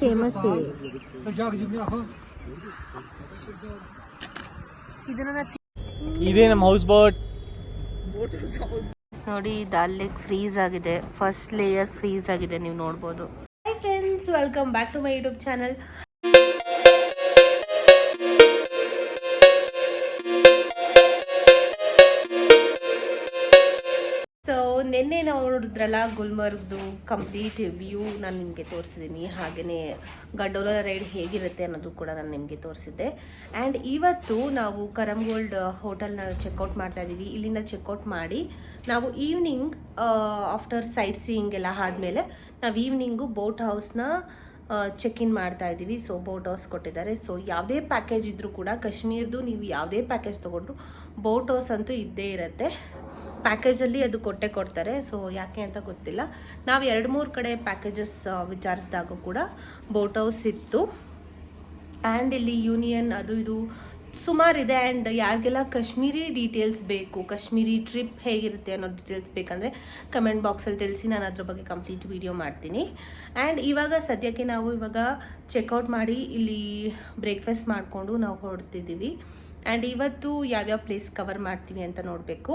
Famous ಇದೇ ನಮ್ಮ house boat ನೋಡಿ ದಾಲ್ ಫ್ರೀಸ್ ಆಗಿದೆ. ಫಸ್ಟ್ ಲೇಯರ್ ಫ್ರೀಸ್ ಆಗಿದೆ ನೀವು ನೋಡಬಹುದು hi friends welcome back to my YouTube channel ನಿನ್ನೆ ನಾವು ನೋಡಿದ್ರಲ್ಲ ಗುಲ್ಮರ್ಗ್ದು ಕಂಪ್ಲೀಟ್ ವ್ಯೂ ನಾನು ನಿಮಗೆ ತೋರಿಸಿದ್ದೀನಿ ಹಾಗೆಯೇ ಗಂಡೋಲ ರೈಡ್ ಹೇಗಿರುತ್ತೆ ಅನ್ನೋದು ಕೂಡ ನಾನು ನಿಮಗೆ ತೋರಿಸಿದ್ದೆ. ಆ್ಯಂಡ್ ಇವತ್ತು ನಾವು ಕರಂಗೋಲ್ಡ್ ಹೋಟೆಲ್ನ ಚೆಕ್ಔಟ್ ಮಾಡ್ತಾ ಇದ್ದೀವಿ ಇಲ್ಲಿಂದ ಚೆಕ್ಔಟ್ ಮಾಡಿ ನಾವು ಈವ್ನಿಂಗ್ ಆಫ್ಟರ್ ಸೈಟ್ ಸೀಯಿಂಗ್ ಎಲ್ಲ ಆದಮೇಲೆ ನಾವು ಈವ್ನಿಂಗು ಬೋಟ್ ಹೌಸ್ನ ಚೆಕ್ ಇನ್ ಮಾಡ್ತಾ ಇದ್ದೀವಿ ಸೊ ಬೋಟ್ ಹೌಸ್ ಕೊಟ್ಟಿದ್ದಾರೆ. ಸೊ ಯಾವುದೇ ಪ್ಯಾಕೇಜ್ ಇದ್ದರೂ ಕೂಡ, ಕಾಶ್ಮೀರ್ದು ನೀವು ಯಾವುದೇ ಪ್ಯಾಕೇಜ್ ತೊಗೊಂಡ್ರು ಬೋಟ್ ಹೌಸ್ ಅಂತೂ ಇದ್ದೇ ಇರುತ್ತೆ. ಪ್ಯಾಕೇಜಲ್ಲಿ ಅದು ಕೊಟ್ಟೆ ಕೊಡ್ತಾರೆ. ಸೊ ಯಾಕೆ ಅಂತ ಗೊತ್ತಿಲ್ಲ. ನಾವು ಎರಡು ಮೂರು ಕಡೆ ಪ್ಯಾಕೇಜಸ್ ವಿಚಾರಿಸಿದಾಗ ಕೂಡ ಬೋಟ್ ಹೌಸ್ ಇತ್ತು. ಆ್ಯಂಡ್ ಇಲ್ಲಿ ಯೂನಿಯನ್ ಅದು ಇದು ಸುಮಾರಿದೆ ಆ್ಯಂಡ್ ಯಾರಿಗೆಲ್ಲ ಕಾಶ್ಮೀರಿ ಡೀಟೇಲ್ಸ್ ಬೇಕು, ಕಾಶ್ಮೀರಿ ಟ್ರಿಪ್ ಹೇಗಿರುತ್ತೆ ಅನ್ನೋ ಡೀಟೇಲ್ಸ್ ಬೇಕಂದರೆ ಕಮೆಂಟ್ ಬಾಕ್ಸಲ್ಲಿ ತಿಳಿಸಿ, ನಾನು ಅದ್ರ ಬಗ್ಗೆ ಕಂಪ್ಲೀಟ್ ವೀಡಿಯೋ ಮಾಡ್ತೀನಿ. ಆ್ಯಂಡ್ ಇವಾಗ ಸದ್ಯಕ್ಕೆ ನಾವು ಇವಾಗ ಚೆಕ್ಔಟ್ ಮಾಡಿ ಇಲ್ಲಿ ಬ್ರೇಕ್ಫಾಸ್ಟ್ ಮಾಡಿಕೊಂಡು ನಾವು ಹೊರಡ್ತಿದ್ದೀವಿ. ಆ್ಯಂಡ್ ಇವತ್ತು ಯಾವ್ಯಾವ ಪ್ಲೇಸ್ ಕವರ್ ಮಾಡ್ತೀವಿ ಅಂತ ನೋಡಬೇಕು.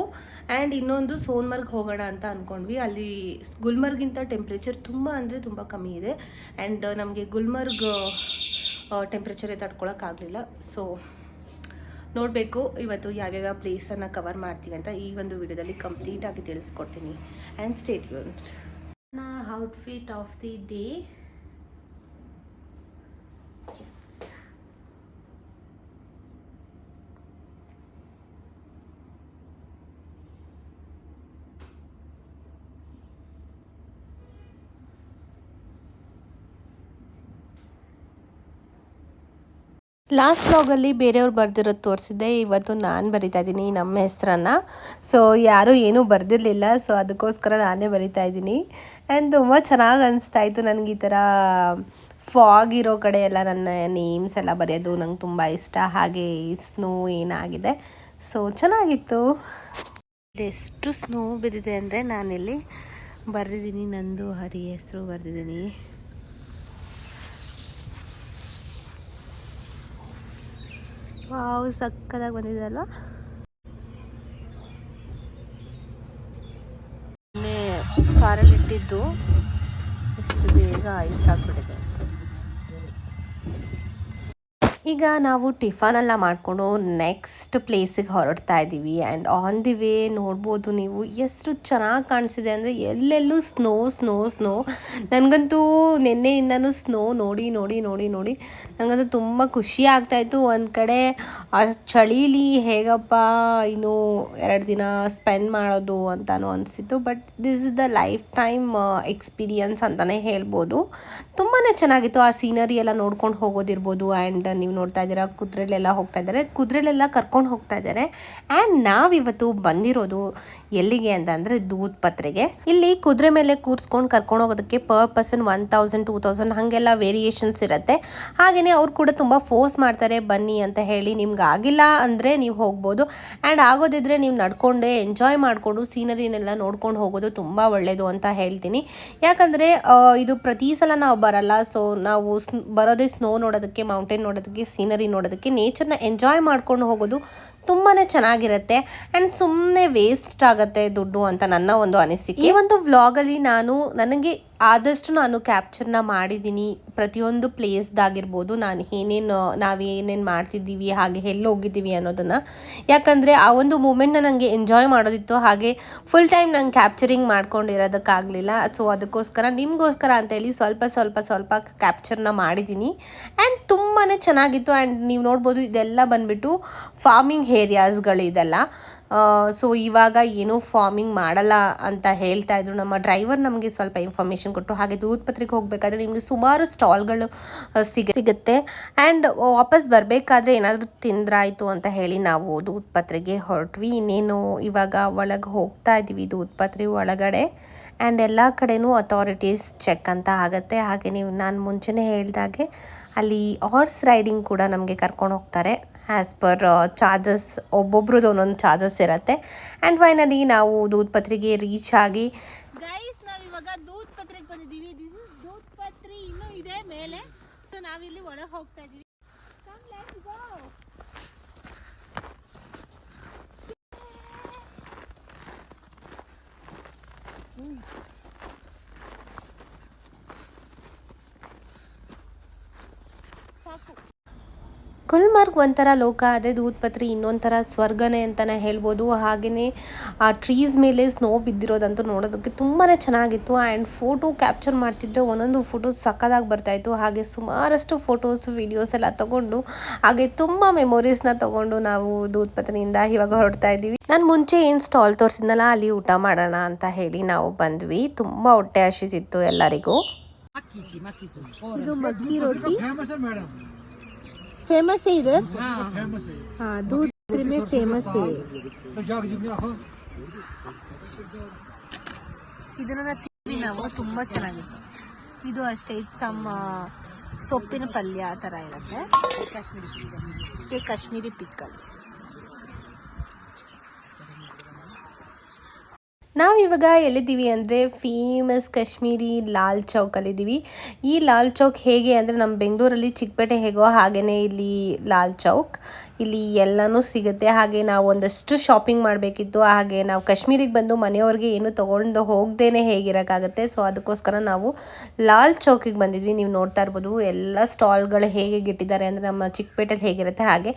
ಆ್ಯಂಡ್ ಇನ್ನೊಂದು ಸೋನ್ಮರ್ಗ್ ಹೋಗೋಣ ಅಂತ ಅಂದ್ಕೊಂಡ್ವಿ ಅಲ್ಲಿ ಗುಲ್ಮರ್ಗಿಂತ ಟೆಂಪ್ರೇಚರ್ ತುಂಬ ಅಂದರೆ ತುಂಬ ಕಮ್ಮಿ ಇದೆ. ಆ್ಯಂಡ್ ನಮಗೆ ಗುಲ್ಮರ್ಗ್ ಟೆಂಪ್ರೇಚರೇ ತಡ್ಕೊಳಕ್ಕಾಗಲಿಲ್ಲ. ಸೊ ನೋಡಬೇಕು ಇವತ್ತು ಯಾವ್ಯಾವ ಪ್ಲೇಸನ್ನು ಕವರ್ ಮಾಡ್ತೀವಿ ಅಂತ ಈ ಒಂದು ವಿಡಿಯೋದಲ್ಲಿ ಕಂಪ್ಲೀಟಾಗಿ ತಿಳಿಸ್ಕೊಡ್ತೀನಿ. And state unit outfit of the day last ಬ್ಲಾಗಲ್ಲಿ ಬೇರೆಯವ್ರು ಬರೆದಿರೋದು ತೋರಿಸಿದ್ದೆ. ಇವತ್ತು ನಾನು ಬರಿತಾ ಇದ್ದೀನಿ, ನಮ್ಮ ಹೆಸರನ್ನು. ಸೊ ಯಾರೂ ಏನೂ ಬರೆದಿರಲಿಲ್ಲ. ಸೊ ಅದಕ್ಕೋಸ್ಕರ ನಾನೇ ಬರಿತಾ ಇದ್ದೀನಿ. ಆ್ಯಂಡ್ ತುಂಬ ಚೆನ್ನಾಗಿ ಅನಿಸ್ತಾ ಇತ್ತು ನನಗೆ ಈ ಥರ ಫಾಗ್ ಇರೋ ಕಡೆ ಎಲ್ಲ ನನ್ನ ನೇಮ್ಸ್ ಎಲ್ಲ ಬರೆಯೋದು ನಂಗೆ ತುಂಬ ಇಷ್ಟ. ಹಾಗೆ ಸ್ನೋ ಏನಾಗಿದೆ. ಸೊ ಚೆನ್ನಾಗಿತ್ತು. ಎಷ್ಟು ಸ್ನೋ ಬಿದ್ದಿದೆ ಅಂದರೆ ನಾನಿಲ್ಲಿ ಬರೆದಿದ್ದೀನಿ. ನಂದು ಹರಿ ಹೆಸರು ಬರೆದಿದ್ದೀನಿ. ವಾವ್ ಸಕ್ಕದಾಗಿ ಬಂದಿದೆ ಅಲ್ವಾ? ಕಾರಲ್ಲಿ ಇಟ್ಟಿದ್ದು ಎಷ್ಟು ಬೇಗ ಐಸ್ ಆಗ್ಬಿಟ್ಟಿದೆ ಈಗ ನಾವು ಟಿಫನ್ ಎಲ್ಲ ಮಾಡಿಕೊಂಡು ನೆಕ್ಸ್ಟ್ ಪ್ಲೇಸಿಗೆ ಹೊರಡ್ತಾ ಇದ್ದೀವಿ ಆ್ಯಂಡ್ ಆನ್ ದಿ ವೇ ನೋಡ್ಬೋದು ನೀವು ಎಷ್ಟು ಚೆನ್ನಾಗಿ ಕಾಣಿಸಿದೆ ಅಂದರೆ ಎಲ್ಲೆಲ್ಲೂ ಸ್ನೋ ಸ್ನೋ ಸ್ನೋ ನನಗಂತೂ ನಿನ್ನೆಯಿಂದನೂ ಸ್ನೋ ನೋಡಿ ನೋಡಿ ನೋಡಿ ನೋಡಿ ನನಗಂತೂ ತುಂಬ ಖುಷಿ ಆಗ್ತಾಯಿತ್ತು ಒಂದು ಕಡೆ ಆ ಚಳೀಲಿ ಹೇಗಪ್ಪ ಇನ್ನು ಎರಡು ದಿನ ಸ್ಪೆಂಡ್ ಮಾಡೋದು ಅಂತಾನು ಅನಿಸಿತ್ತು. But this is the lifetime experience ಅಂತಲೇ ಹೇಳ್ಬೋದು. ತುಂಬಾ ಚೆನ್ನಾಗಿತ್ತು. ಆ ಸೀನರಿ ಎಲ್ಲ ನೋಡ್ಕೊಂಡು ಹೋಗೋದಿರ್ಬೋದು. ಆ್ಯಂಡ್ ನೀವು ನೋಡ್ತಾ ಇದ್ದೀರಾ, ಕುದುರೆಲೆಲ್ಲ ಹೋಗ್ತಾ ಇದ್ದಾರೆ, ಕುದುರೆಲೆಲ್ಲ ಕರ್ಕೊಂಡು ಹೋಗ್ತಾ ಇದ್ದಾರೆ. ಆ್ಯಂಡ್ ನಾವಿವತ್ತು ಬಂದಿರೋದು ಎಲ್ಲಿಗೆ ಅಂತ ಅಂದರೆ ದೂದ್ ಪತ್ರೆಗೆ. ಇಲ್ಲಿ ಕುದುರೆ ಮೇಲೆ ಕೂರಿಸ್ಕೊಂಡು ಕರ್ಕೊಂಡು ಹೋಗೋದಕ್ಕೆ per person one thousand two thousand ಹಾಗೆಲ್ಲ ವೇರಿಯೇಷನ್ಸ್ ಇರುತ್ತೆ. ಹಾಗೆಯೇ ಅವ್ರು ಕೂಡ ತುಂಬ ಫೋರ್ಸ್ ಮಾಡ್ತಾರೆ, ಬನ್ನಿ ಅಂತ ಹೇಳಿ ನಿಮ್ಗೆ ಆಗಿಲ್ಲ ಅಂದರೆ ನೀವು ಹೋಗ್ಬೋದು. ಆ್ಯಂಡ್ ಆಗೋದಿದ್ರೆ ನೀವು ನಡ್ಕೊಂಡೇ ಎಂಜಾಯ್ ಮಾಡಿಕೊಂಡು ಸೀನರಿನೆಲ್ಲ ನೋಡ್ಕೊಂಡು ಹೋಗೋದು ತುಂಬ ಒಳ್ಳೆಯದು ಅಂತ ಹೇಳ್ತೀನಿ. ಯಾಕಂದರೆ ಇದು ಪ್ರತಿ ಸಲ ನಾವು ಬರಲ್ಲ ಸೊ ನಾವು ಬರೋದೇ ಸ್ನೋ ನೋಡೋದಕ್ಕೆ ಮೌಂಟೇನ್ ನೋಡೋದಕ್ಕೆ ಸೀನರಿ ನೋಡೋದಕ್ಕೆ ನೇಚರ್ನ ಎಂಜಾಯ್ ಮಾಡ್ಕೊಂಡು ಹೋಗೋದು ತುಂಬಾ ಚೆನ್ನಾಗಿರುತ್ತೆ. ಆ್ಯಂಡ್ ಸುಮ್ಮನೆ ವೇಸ್ಟ್ ಆಗುತ್ತೆ ದುಡ್ಡು ಅಂತ ನನ್ನ ಒಂದು ಅನಿಸಿಕೆ. ಈ ಒಂದು ವ್ಲಾಗಲ್ಲಿ ನಾನು ನನಗೆ ಆದಷ್ಟು ನಾನು ಕ್ಯಾಪ್ಚರ್ನ ಮಾಡಿದ್ದೀನಿ. ಪ್ರತಿಯೊಂದು ಪ್ಲೇಸ್ದಾಗಿರ್ಬೋದು ನಾನು ಏನೇನು ನಾವು ಏನೇನು ಮಾಡ್ತಿದ್ದೀವಿ, ಹಾಗೆ ಎಲ್ಲಿ ಹೋಗಿದ್ದೀವಿ ಅನ್ನೋದನ್ನು. ಯಾಕಂದರೆ ಆ ಒಂದು ಮೂಮೆಂಟ್ನ ನನಗೆ ಎಂಜಾಯ್ ಮಾಡೋದಿತ್ತು. ಹಾಗೆ ಫುಲ್ ಟೈಮ್ ನಂಗೆ ಕ್ಯಾಪ್ಚರಿಂಗ್ ಮಾಡ್ಕೊಂಡಿರೋದಕ್ಕಾಗಲಿಲ್ಲ. ಸೊ ಅದಕ್ಕೋಸ್ಕರ ನಿಮಗೋಸ್ಕರ ಅಂತೇಳಿ ಸ್ವಲ್ಪ ಸ್ವಲ್ಪ ಸ್ವಲ್ಪ ಕ್ಯಾಪ್ಚರ್ನ ಮಾಡಿದ್ದೀನಿ. ಆ್ಯಂಡ್ ತುಂಬಾ ಚೆನ್ನಾಗಿತ್ತು. ಆ್ಯಂಡ್ ನೀವು ನೋಡ್ಬೋದು ಇದೆಲ್ಲ ಬಂದುಬಿಟ್ಟು ಫಾರ್ಮಿಂಗ್ ಏರಿಯಾಸ್ಗಳು ಇದೆಲ್ಲ ಸೊ ಇವಾಗ ಏನೂ ಫಾರ್ಮಿಂಗ್ ಮಾಡಲ್ಲ ಅಂತ ಹೇಳ್ತಾ ಇದ್ರು. ನಮ್ಮ ಡ್ರೈವರ್ ನಮಗೆ ಸ್ವಲ್ಪ ಇನ್ಫಾರ್ಮೇಷನ್ ಕೊಟ್ಟರು ಹಾಗೆ ದೂದ್ಪತ್ರೆಗೆ ಹೋಗಬೇಕಾದ್ರೆ ನಿಮಗೆ ಸುಮಾರು ಸ್ಟಾಲ್ಗಳು ಸಿಗ, ಸಿಗುತ್ತೆ. ಆ್ಯಂಡ್ ವಾಪಸ್ ಬರಬೇಕಾದ್ರೆ ಏನಾದರೂ ತಿಂದ್ರಾಯಿತು ಅಂತ ಹೇಳಿ ನಾವು ದೂದ್ಪತ್ರೆಗೆ ಹೊರಟ್ವಿ. ಇನ್ನೇನು ಇವಾಗ ಒಳಗೆ ಹೋಗ್ತಾ ಇದ್ದೀವಿ ದೂದ್ಪತ್ರೆ ಒಳಗಡೆ. ಆ್ಯಂಡ್ ಎಲ್ಲ ಕಡೆನೂ ಅಥಾರಿಟೀಸ್ ಚೆಕ್ ಅಂತ ಆಗುತ್ತೆ. ಹಾಗೆ ನೀವು ನಾನು ಮುಂಚೆನೇ ಹೇಳ್ದಾಗೆ ಅಲ್ಲಿ ಹಾರ್ಸ್ ರೈಡಿಂಗ್ ಕೂಡ ನಮಗೆ ಕರ್ಕೊಂಡು ಹೋಗ್ತಾರೆ. ಆ್ಯಸ್ ಪರ್ ಚಾರ್ಜಸ್ ಒಬ್ಬೊಬ್ರದ್ದು ಒಂದೊಂದು ಚಾರ್ಜಸ್ ಇರುತ್ತೆ. ಆ್ಯಂಡ್ ಫೈನಲಿ ನಾವು ದೂದ್ಪತ್ರೆಗೆ ರೀಚ್ ಆಗಿ ಗೈಸ್ ನಾವು ಇವಾಗ ದೂದ್ ಪತ್ರಿಗೆ ಬಂದಿದ್ದೀವಿ. ದಿಸ್ ಇಸ್ ದೂದ್ ಪತ್ರಿ ಇನ್ನೂ ಇದೆ ಮೇಲೆ. ಸೊ ನಾವಿಲ್ಲಿ ಒಳಗೆ ಹೋಗ್ತಾ ಇದ್ದೀವಿ. Come, ಗುಲ್ಮರ್ಗ್ ಒಂಥರ ಲೋಕ ಅದೇ ದೂತ್ಪತ್ರಿ ಇನ್ನೊಂಥರ ಸ್ವರ್ಗನೇ ಅಂತಲೇ ಹೇಳ್ಬೋದು. ಹಾಗೆಯೇ ಆ ಟ್ರೀಸ್ ಮೇಲೆ ಸ್ನೋ ಬಿದ್ದಿರೋದಂತೂ ನೋಡೋದಕ್ಕೆ ತುಂಬಾ ಚೆನ್ನಾಗಿತ್ತು. ಆ್ಯಂಡ್ ಫೋಟೋ ಕ್ಯಾಪ್ಚರ್ ಮಾಡ್ತಿದ್ರೆ ಒಂದೊಂದು ಫೋಟೋ ಸಕ್ಕದಾಗಿ ಬರ್ತಾಯಿತ್ತು ಹಾಗೆ ಸುಮಾರಷ್ಟು ಫೋಟೋಸ್ ವಿಡಿಯೋಸ್ ಎಲ್ಲ ತೊಗೊಂಡು ಹಾಗೆ ತುಂಬ ಮೆಮೊರೀಸ್ನ ತೊಗೊಂಡು ನಾವು ದೂದ್ಪತ್ರಿಯಿಂದ ಇವಾಗ ಹೊರಡ್ತಾ ಇದ್ದೀವಿ. ನಾನು ಮುಂಚೆ ಏನು ಸ್ಟಾಲ್ ತೋರಿಸಿದ್ನಲ್ಲ ಅಲ್ಲಿ ಊಟ ಮಾಡೋಣ ಅಂತ ಹೇಳಿ ನಾವು ಬಂದ್ವಿ. ತುಂಬ ಹೊಟ್ಟೆ ಹಸಿತಿತ್ತು ಎಲ್ಲರಿಗೂ. ಇದು ಮಕ್ಕಿ ರೊಟ್ಟಿ? फेमस है मैडम ಫೇಮಸ್ ಇದೆ फेमस है ಹಾ ದೂದ್ ಪತ್ರಿ ಮೇ ಫೇಮಸ್ तो जाग जी में आहो ಇದನ್ನ ತಿಂದ್ವಿ ನಾವು ತುಂಬಾ ಚೆನ್ನಾಗಿತ್ತು ಇದು ಅಷ್ಟೇ ಇದು ಸಮ್ ಸೊಪ್ಪಿನ ಪಲ್ಯ ಆ ಥರ ಇರುತ್ತೆ ಕಾಶ್ಮೀರಿ ಕಾಶ್ಮೀರಿ ಪಿಕ್ಕಲ್ ನಾವಿವಾಗ ಎಲ್ಲಿದ್ದೀವಿ ಅಂದರೆ ಫೇಮಸ್ ಕಾಶ್ಮೀರಿ ಲಾಲ್ ಚೌಕಲ್ಲಿದ್ದೀವಿ ಈ ಲಾಲ್ ಚೌಕ್ ಹೇಗೆ ಅಂದರೆ ನಮ್ಮ ಬೆಂಗಳೂರಲ್ಲಿ ಚಿಕ್ಕಪೇಟೆ ಹೇಗೋ ಹಾಗೆಯೇ ಇಲ್ಲಿ ಲಾಲ್ ಚೌಕ್. ಇಲ್ಲಿ ಎಲ್ಲನೂ ಸಿಗುತ್ತೆ. ಹಾಗೆ ನಾವು ಒಂದಷ್ಟು ಶಾಪಿಂಗ್ ಮಾಡಬೇಕಿತ್ತು. ಹಾಗೆ ನಾವು ಕಾಶ್ಮೀರಿಗೆ ಬಂದು ಮನೆಯವ್ರಿಗೆ ಏನು ತೊಗೊಂಡು ಹೋಗ್ದೇನೆ ಹೇಗಿರೋಕ್ಕಾಗುತ್ತೆ. ಸೊ, ಅದಕ್ಕೋಸ್ಕರ ನಾವು ಲಾಲ್ ಚೌಕಿಗೆ ಬಂದಿದ್ವಿ. ನೀವು ನೋಡ್ತಾ ಇರ್ಬೋದು ಎಲ್ಲ ಸ್ಟಾಲ್ಗಳು ಹೇಗೆ ಇಟ್ಟಿದ್ದಾರೆ ಅಂದರೆ ನಮ್ಮ ಚಿಕ್ಕಪೇಟೆಲಿ ಹೇಗಿರುತ್ತೆ ಹಾಗೆ.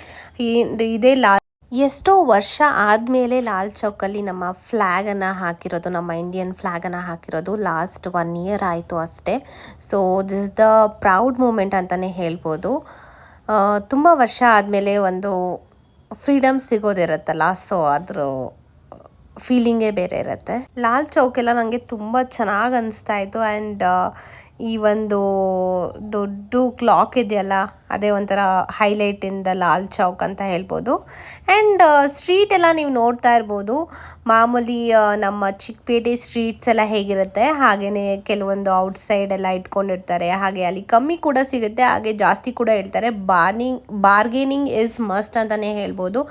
ಇದೇ ಲಾಲ್ ಎಷ್ಟೋ ವರ್ಷ ಆದಮೇಲೆ ಲಾಲ್ ಚೌಕಲ್ಲಿ ನಮ್ಮ ಫ್ಲ್ಯಾಗನ್ನು ಹಾಕಿರೋದು, ನಮ್ಮ ಇಂಡಿಯನ್ ಫ್ಲ್ಯಾಗನ್ನು ಹಾಕಿರೋದು ಲಾಸ್ಟ್ ಒನ್ ಇಯರ್ ಆಯಿತು ಅಷ್ಟೇ. So this the proud moment ಅಂತಲೇ ಹೇಳ್ಬೋದು. ತುಂಬ ವರ್ಷ ಆದಮೇಲೆ ಒಂದು ಫ್ರೀಡಮ್ ಸಿಗೋದಿರುತ್ತಲ್ಲ ಸೊ ಅದ್ರ ಫೀಲಿಂಗೇ ಬೇರೆ ಇರುತ್ತೆ. ಲಾಲ್ ಚೌಕೆಲ್ಲ ನನಗೆ ತುಂಬ ಚೆನ್ನಾಗಿ ಅನಿಸ್ತಾ ಇತ್ತು ಆ್ಯಂಡ್ ಈ ಒಂದು ದೊಡ್ಡ ಕ್ಲಾಕ್ ಇದೆಯಲ್ಲ ಅದೇ ಒಂಥರ highlight in the Lal Chowk ಅಂತ ಹೇಳ್ಬೋದು. ಆ್ಯಂಡ್ ಸ್ಟ್ರೀಟ್ ಎಲ್ಲ ನೀವು ನೋಡ್ತಾ ಇರ್ಬೋದು. ಮಾಮೂಲಿ ಆ, ನಮ್ಮ ಚಿಕ್ಕಪೇಟೆ ಸ್ಟ್ರೀಟ್ಸ್ ಎಲ್ಲ ಹೇಗಿರುತ್ತೆ? ಹಾಗೆಯೇ ಕೆಲವೊಂದು ಔಟ್ಸೈಡ್ ಎಲ್ಲ ಇಟ್ಕೊಂಡಿರ್ತಾರೆ. ಹಾಗೆ ಅಲ್ಲಿ ಕಮ್ಮಿ ಕೂಡ ಸಿಗುತ್ತೆ ಹಾಗೆ ಜಾಸ್ತಿ ಕೂಡ ಹೇಳ್ತಾರೆ. ಬಾರ್ನಿಂಗ್ ಬಾರ್ಗೇನಿಂಗ್ ಇಸ್ ಮಸ್ಟ್ ಅಂತಲೇ ಹೇಳ್ಬೋದು.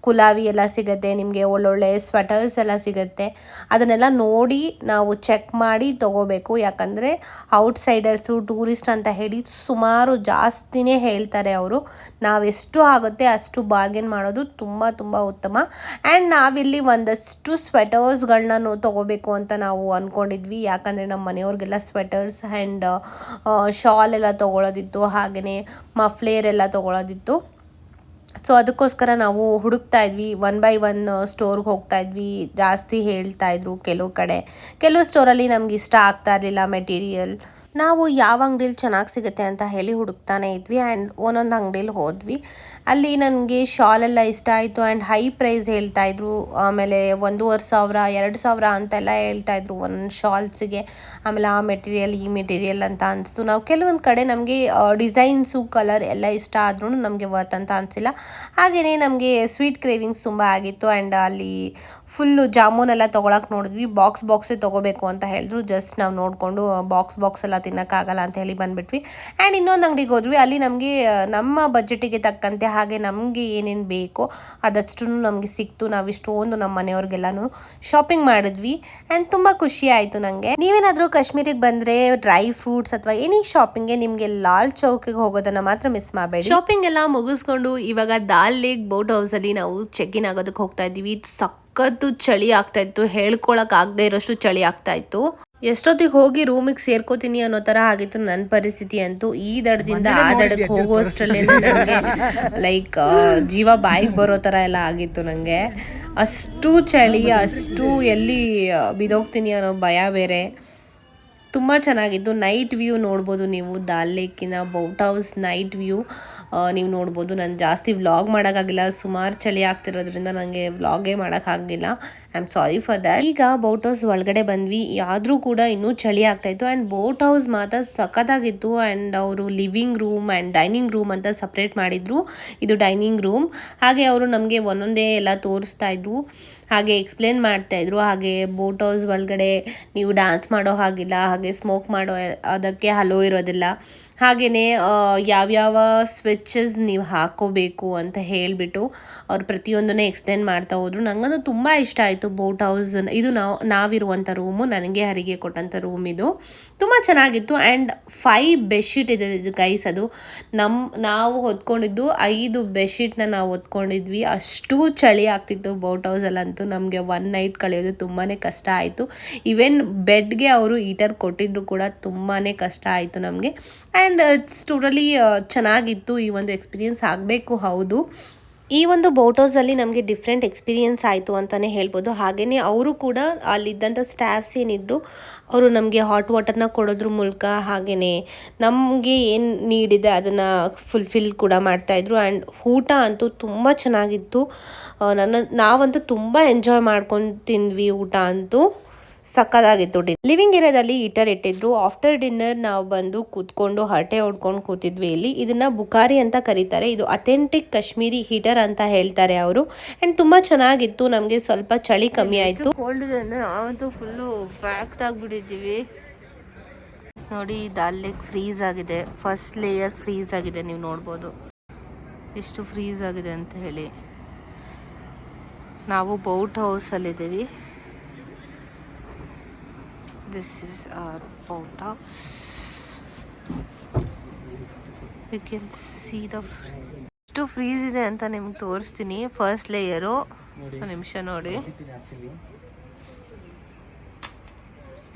ಕುಲಾವಿ ಎಲ್ಲ ಸಿಗುತ್ತೆ ನಿಮಗೆ ಒಳ್ಳೊಳ್ಳೆ ಸ್ವೆಟರ್ಸ್ ಎಲ್ಲ ಸಿಗುತ್ತೆ. ಅದನ್ನೆಲ್ಲ ನೋಡಿ ನಾವು ಚೆಕ್ ಮಾಡಿ ತಗೋಬೇಕು. ಯಾಕಂದರೆ ಔಟ್ಸೈಡರ್ಸು ಟೂರಿಸ್ಟ್ ಅಂತ ಹೇಳಿ ಸುಮಾರು ಜಾಸ್ತಿನೇ ಹೇಳ್ತಾರೆ ಅವರು, ನಾವೆಷ್ಟು ಆಗುತ್ತೆ ಅಷ್ಟು ಬಾರ್ಗೇನ್ ಮಾಡೋದು ತುಂಬ ತುಂಬ ಉತ್ತಮ. ಆ್ಯಂಡ್ ನಾವಿಲ್ಲಿ ಒಂದಷ್ಟು ಸ್ವೆಟರ್ಸ್ಗಳನ್ನ ತೊಗೋಬೇಕು ಅಂತ ನಾವು ಅಂದ್ಕೊಂಡಿದ್ವಿ ಯಾಕಂದರೆ ನಮ್ಮ ಮನೆಯವ್ರಿಗೆಲ್ಲ ಸ್ವೆಟರ್ಸ್ ಆ್ಯಂಡ್ ಶಾಲ್ ಎಲ್ಲ ತೊಗೊಳೋದಿತ್ತು ಹಾಗೆಯೇ ಮಫ್ಲೇರ್ ಎಲ್ಲ ತೊಗೊಳೋದಿತ್ತು. ಸೊ ಅದಕ್ಕೋಸ್ಕರ ನಾವು ಹುಡುಕ್ತಾ ಇದ್ವಿ. ಒನ್ ಬೈ ಒನ್ ಸ್ಟೋರ್ಗೆ ಹೋಗ್ತಾ ಇದ್ವಿ. ಜಾಸ್ತಿ ಹೇಳ್ತಾ ಇದ್ರು ಕೆಲವು ಕಡೆ. ಕೆಲವು ಸ್ಟೋರಲ್ಲಿ ನಮ್ಗೆ ಇಷ್ಟ ಆಗ್ತಾ ಇರಲಿಲ್ಲ ಮೆಟೀರಿಯಲ್ ನಾವು ಯಾವ ಅಂಗಡಿಲಿ ಚೆನ್ನಾಗಿ ಸಿಗುತ್ತೆ ಅಂತ ಹೇಳಿ ಹುಡುಕ್ತಾನೆ ಇದ್ವಿ ಆ್ಯಂಡ್ ಒಂದೊಂದು ಅಂಗಡಿಲಿ ಹೋದ್ವಿ. ಅಲ್ಲಿ ನನಗೆ ಶಾಲ್ ಎಲ್ಲ ಇಷ್ಟ ಆಯಿತು ಆ್ಯಂಡ್ ಹೈ ಪ್ರೈಸ್ ಹೇಳ್ತಾ ಇದ್ರು. ಆಮೇಲೆ ಒಂದೂವರೆ ಸಾವಿರ, ಎರಡು ಸಾವಿರ ಅಂತೆಲ್ಲ ಹೇಳ್ತಾ ಇದ್ರು ಒಂದು ಶಾಲ್ಸಿಗೆ ಆಮೇಲೆ ಆ ಮೆಟೀರಿಯಲ್ ಈ ಮೆಟೀರಿಯಲ್ ಅಂತ ಅನಿಸ್ತು. ನಾವು ಕೆಲವೊಂದು ಕಡೆ ನಮಗೆ ಡಿಸೈನ್ಸು ಕಲರ್ ಎಲ್ಲ ಇಷ್ಟ ಆದ್ರೂ ನಮಗೆ ವರ್ತ್ ಅಂತ ಅನಿಸಿಲ್ಲ. ಹಾಗೆಯೇ ನಮಗೆ ಸ್ವೀಟ್ ಕ್ರೇವಿಂಗ್ಸ್ ತುಂಬ ಆಗಿತ್ತು ಆ್ಯಂಡ್ ಅಲ್ಲಿ ಫುಲ್ಲು ಜಾಮೂನೆಲ್ಲ ತೊಗೊಳಕ್ಕೆ ನೋಡಿದ್ವಿ. ಬಾಕ್ಸ್ ಬಾಕ್ಸೇ ತೊಗೋಬೇಕು ಅಂತ ಹೇಳಿದ್ರು. ಜಸ್ಟ್ ನಾವು ನೋಡಿಕೊಂಡು ಬಾಕ್ಸ್ ಬಾಕ್ಸ್ ಎಲ್ಲ ತಿನ್ನೋಕ್ಕಾಗಲ್ಲ ಅಂತ ಹೇಳಿ ಬಂದ್ಬಿಟ್ವಿ. ಆ್ಯಂಡ್ ಇನ್ನೊಂದು ಅಂಗಡಿಗೆ ಹೋದ್ವಿ. ಅಲ್ಲಿ ನಮಗೆ ನಮ್ಮ ಬಜೆಟಿಗೆ ತಕ್ಕಂತೆ ಹಾಗೆ ನಮಗೆ ಏನೇನು ಬೇಕೋ ಅದಷ್ಟು ನಮಗೆ ಸಿಕ್ತು. ನಾವು ಇಷ್ಟೊಂದು ನಮ್ಮ ಮನೆಯವ್ರಿಗೆಲ್ಲನೂ ಶಾಪಿಂಗ್ ಮಾಡಿದ್ವಿ. ಆ್ಯಂಡ್ ತುಂಬ ಖುಷಿ ಆಯಿತು ನನಗೆ ನೀವೇನಾದರೂ ಕಾಶ್ಮೀರಿಗೆ ಬಂದರೆ ಡ್ರೈ ಫ್ರೂಟ್ಸ್ ಅಥವಾ ಎನಿ ಶಾಪಿಂಗ್ಗೆ ನಿಮಗೆ ಲಾಲ್ ಚೌಕಿಗೆ ಹೋಗೋದನ್ನು ಮಾತ್ರ ಮಿಸ್ ಮಾಡಬೇಡಿ. ಶಾಪಿಂಗ್ ಎಲ್ಲ ಮುಗಿಸ್ಕೊಂಡು ಇವಾಗ ದಾಲ್ ಲೇಕ್ ಬೋಟ್ ಹೌಸಲ್ಲಿ ನಾವು ಚೆಕ್ ಇನ್ ಆಗೋದಕ್ಕೆ ಹೋಗ್ತಾ ಇದ್ದೀವಿ. ಸಖತ್ತು ಚಳಿ ಆಗ್ತಾ ಇತ್ತು ಹೇಳ್ಕೊಳಕ್ ಆಗದೆ ಇರೋಷ್ಟು ಚಳಿ ಆಗ್ತಾ ಇತ್ತು. ಎಷ್ಟೊತ್ತಿಗೆ ಹೋಗಿ ರೂಮಿಗೆ ಸೇರ್ಕೋತೀನಿ ಅನ್ನೋ ತರ ಆಗಿತ್ತು ನನ್ನ ಪರಿಸ್ಥಿತಿ ಅಂತೂ. ಈ ದಡದಿಂದ ಆ ದಡಕ್ಕೆ ಹೋಗೋಷ್ಟರಲ್ಲಿ ನನಗೆ ಲೈಕ್ ಜೀವ ಬಾಯಿಗೆ ಬರೋ ತರ ಎಲ್ಲ ಆಗಿತ್ತು ನನಗೆ ಅಷ್ಟು ಚಳಿ ಅಷ್ಟು ಎಲ್ಲಿ ಬಿದೋಗ್ತೀನಿ ಅನ್ನೋ ಭಯ ಬೇರೆ. ತುಂಬ ಚೆನ್ನಾಗಿದ್ದು. ನೈಟ್ ವ್ಯೂ ನೋಡ್ಬೋದು ನೀವು. ದಾಲ್ ಲೇಕಿನ ಬೌಟ್ ಹೌಸ್ ನೈಟ್ ವ್ಯೂ ನೀವು ನೋಡ್ಬೋದು. ನಾನು ಜಾಸ್ತಿ ವ್ಲಾಗ್ ಮಾಡೋಕ್ಕಾಗಿಲ್ಲ ಸುಮಾರು ಚಳಿ ಆಗ್ತಿರೋದ್ರಿಂದ ನನಗೆ ವ್ಲಾಗೇ ಮಾಡೋಕ್ಕಾಗಿಲ್ಲ ಐ ಸಾರಿ ಫಾರ್ ದಟ್ ಈಗ ಬೋಟ್ ಹೌಸ್ ಒಳಗಡೆ ಬಂದ್ವಿ. ಆದರೂ ಕೂಡ ಇನ್ನೂ ಚಳಿ ಆಗ್ತಾಯಿತ್ತು ಆ್ಯಂಡ್ ಬೋಟ್ ಹೌಸ್ ಮಾತ್ರ ಸಖತ್ತಾಗಿತ್ತು. ಆ್ಯಂಡ್ ಅವರು living room and dining room ಅಂತ ಸಪ್ರೇಟ್ ಮಾಡಿದ್ರು. ಇದು ಡೈನಿಂಗ್ ರೂಮ್ ಹಾಗೆ ಅವರು ನಮಗೆ ಒಂದೊಂದೇ ಎಲ್ಲ ತೋರಿಸ್ತಾ ಇದ್ರು. ಹಾಗೆ ಎಕ್ಸ್ಪ್ಲೇನ್ ಮಾಡ್ತಾ ಇದ್ರು. ಹಾಗೆ ಬೋಟ್ ಹೌಸ್ ಒಳಗಡೆ ನೀವು ಡ್ಯಾನ್ಸ್ ಮಾಡೋ ಹಾಗಿಲ್ಲ. ಹಾಗೆ ಸ್ಮೋಕ್ ಮಾಡೋ, ಅದಕ್ಕೆ ಹಲೋ ಇರೋದಿಲ್ಲ. ಹಾಗೆಯೇ ಯಾವ್ಯಾವ ಸ್ವಿಚ್ಚಸ್ ನೀವು ಹಾಕೋಬೇಕು ಅಂತ ಹೇಳಿಬಿಟ್ಟು ಅವ್ರು ಪ್ರತಿಯೊಂದನ್ನೇ ಎಕ್ಸ್ಪ್ಲೇನ್ ಮಾಡ್ತಾ ಹೋದ್ರು. ನನಗಂತೂ ತುಂಬ ಇಷ್ಟ ಆಯಿತು ಬೋಟ್ ಹೌಸ್ ಇದು ನಾವು ನಾವಿರುವಂಥ ರೂಮು ನನಗೆ ಹರಿಗೆ ಕೊಟ್ಟಂಥ ರೂಮ್ ಇದು. ತುಂಬ ಚೆನ್ನಾಗಿತ್ತು ಆ್ಯಂಡ್ ಫೈವ್ ಬೆಡ್ಶೀಟ್ ಇದೆ ಗೈಸ್ ಅದು. ನಮ್ಮ ನಾವು ಹೊತ್ಕೊಂಡಿದ್ದು ಐದು ಬೆಡ್ಶೀಟ್ನ ನಾವು ಹೊತ್ಕೊಂಡಿದ್ವಿ. ಅಷ್ಟು ಚಳಿ ಆಗ್ತಿತ್ತು ಬೋಟ್ ಹೌಸಲ್ಲಂತೂ ನಮಗೆ ಒನ್ ನೈಟ್ ಕಳೆಯೋದು ತುಂಬಾ ಕಷ್ಟ ಆಯಿತು. ಈವನ್ ಬೆಡ್ಗೆ ಅವರು ಹೀಟರ್ ಕೊಟ್ಟಿದ್ರು ಕೂಡ ತುಂಬಾ ಕಷ್ಟ ಆಯಿತು ನಮಗೆ. ಆ್ಯಂಡ್ ಇಟ್ಸ್ ಟೋಟಲಿ ಚೆನ್ನಾಗಿತ್ತು ಈ ಒಂದು ಎಕ್ಸ್ಪೀರಿಯೆನ್ಸ್ ಆಗಬೇಕು ಹೌದು. ಈ ಒಂದು ಬೋಟ್ ಹೌಸಲ್ಲಿ ನಮಗೆ ಡಿಫ್ರೆಂಟ್ ಎಕ್ಸ್ಪೀರಿಯೆನ್ಸ್ ಆಯಿತು ಅಂತಲೇ ಹೇಳ್ಬೋದು. ಹಾಗೆಯೇ ಅವರು ಕೂಡ ಅಲ್ಲಿದ್ದಂಥ ಸ್ಟಾಫ್ಸ್ ಏನಿದ್ರು ಅವರು ನಮಗೆ ಹಾಟ್ ವಾಟರ್ನ ಕೊಡೋದ್ರ ಮೂಲಕ ಹಾಗೆಯೇ ನಮಗೆ ಏನು ನೀಡಿದೆ ಅದನ್ನು ಫುಲ್ಫಿಲ್ ಕೂಡ ಮಾಡ್ತಾಯಿದ್ರು ಆ್ಯಂಡ್ ಊಟ ಅಂತೂ ತುಂಬ ಚೆನ್ನಾಗಿತ್ತು. ಆ, ನನ್ನ ನಾವಂತೂ ತುಂಬ ಎಂಜಾಯ್ ಮಾಡ್ಕೊಂಡು ತಿಂದ್ವಿ ಊಟ ಅಂತೂ. ಸಕ್ಕದಾಗಿತ್ತು. ಡಿನ್ ಲಿವಿಂಗ್ ಏರಿಯಾದಲ್ಲಿ ಹೀಟರ್ ಇಟ್ಟಿದ್ರು. ಆಫ್ಟರ್ ಡಿನ್ನರ್ ನಾವು ಬಂದು ಕೂತ್ಕೊಂಡು ಹರಟೆ ಹೊಡ್ಕೊಂಡು ಕೂತಿದ್ವಿ ಇಲ್ಲಿ. ಇದನ್ನ ಬುಕಾರಿ ಅಂತ ಕರೀತಾರೆ. ಇದು ಅಥೆಂಟಿಕ್ ಕಾಶ್ಮೀರಿ ಹೀಟರ್ ಅಂತ ಹೇಳ್ತಾರೆ ಅವರು. ಅಂಡ್ ತುಂಬಾ ಚೆನ್ನಾಗಿತ್ತು. ನಮಗೆ ಸ್ವಲ್ಪ ಚಳಿ ಕಮ್ಮಿ ಆಯ್ತು. ಕೋಲ್ಡ್ ನಾವಂತೂ ಫುಲ್ಲು ಆಗಿಬಿಟ್ಟಿದ್ದೀವಿ. ನೋಡಿ ಇದು ಅಲ್ಲಿಗೆ ಫ್ರೀಸ್ ಆಗಿದೆ. ಫಸ್ಟ್ ಲೇಯರ್ ಫ್ರೀಸ್ ಆಗಿದೆ. ನೀವು ನೋಡ್ಬೋದು. ಎಷ್ಟು ಫ್ರೀಸ್ ಆಗಿದೆ ಅಂತ ಹೇಳಿ. ನಾವು boat ಹೌಸಲ್ಲಿದ್ದೀವಿ is our boat house you can see the ಎಷ್ಟು ಫ್ರೀಸ್ ಇದೆ ಅಂತ ನಿಮ್ಗೆ ತೋರಿಸ್ತೀನಿ. ಫಸ್ಟ್ ಲೇಯರು ನಿಮಿಷ ನೋಡಿ.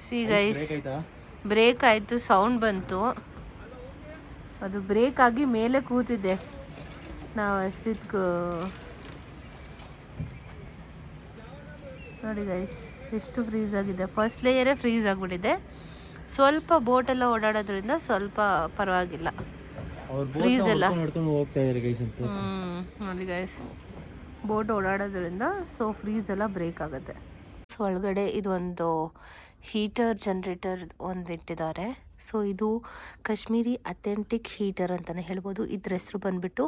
ಸಿ ಗೈಸ್ ಬ್ರೇಕ್ ಆಯಿತು? ಸೌಂಡ್ ಬಂತು. ಅದು ಬ್ರೇಕ್ ಆಗಿ ಮೇಲೆ ಕೂತಿದ್ದೆ ನಾವು ಎಷ್ಟಿದ್ಕು ನೋಡಿ ಗೈಸ್ ಎಷ್ಟು ಫ್ರೀಸ್ ಆಗಿದೆ? ಫಸ್ಟ್ ಲೇಯರೇ ಫ್ರೀಸ್ ಆಗಿಬಿಟ್ಟಿದೆ. ಸ್ವಲ್ಪ ಬೋಟೆಲ್ಲ ಓಡಾಡೋದ್ರಿಂದ ಸ್ವಲ್ಪ ಪರವಾಗಿಲ್ಲ. ಫ್ರೀಸ್ ಎಲ್ಲ? ನೋಡಿ ಗೈಸ್ ಬೋಟ್ ಓಡಾಡೋದ್ರಿಂದ ಸೊ ಫ್ರೀಸ್ ಎಲ್ಲ ಬ್ರೇಕ್ ಆಗುತ್ತೆ. ಸೊ ಒಳಗಡೆ ಇದೊಂದು ಹೀಟರ್ ಜನ್ರೇಟರ್ ಒಂದು ಇಟ್ಟಿದ್ದಾರೆ. ಸೊ ಇದು ಕಾಶ್ಮೀರಿ ಅಥೆಂಟಿಕ್ ಹೀಟರ್ ಅಂತಲೇ ಹೇಳ್ಬೋದು. ಇದ್ರ ಹೆಸರು ಬಂದುಬಿಟ್ಟು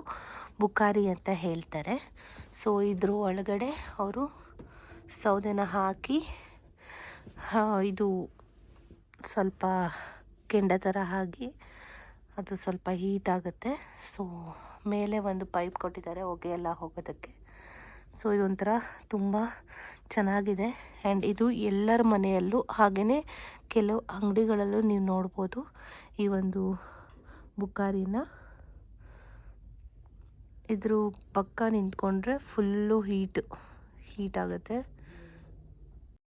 ಬುಕಾರಿ ಅಂತ ಹೇಳ್ತಾರೆ. ಸೊ ಇದ್ರ ಒಳಗಡೆ ಅವರು ಸೌದೆನ ಹಾಕಿ ಇದು ಸ್ವಲ್ಪ ಕೆಂಡ ಥರ ಆಗಿ ಅದು ಸ್ವಲ್ಪ ಹೀಟ್ ಆಗುತ್ತೆ. ಸೊ ಮೇಲೆ ಒಂದು ಪೈಪ್ ಕೊಟ್ಟಿದ್ದಾರೆ, ಹೊಗೆ ಎಲ್ಲ ಹೋಗೋದಕ್ಕೆ. ಸೊ ಇದೊಂಥರ ತುಂಬ ಚೆನ್ನಾಗಿದೆ. ಆ್ಯಂಡ್ ಇದು ಎಲ್ಲರ ಮನೆಯಲ್ಲೂ ಹಾಗೆಯೇ ಕೆಲವು ಅಂಗಡಿಗಳಲ್ಲೂ ನೀವು ನೋಡ್ಬೋದು ಈ ಒಂದು ಬುಕ್ಕಾರಿನ. ಇದ್ರ ಪಕ್ಕ ನಿಂತ್ಕೊಂಡ್ರೆ ಫುಲ್ಲು ಹೀಟ್ ಹೀಟ್ ಆಗುತ್ತೆ.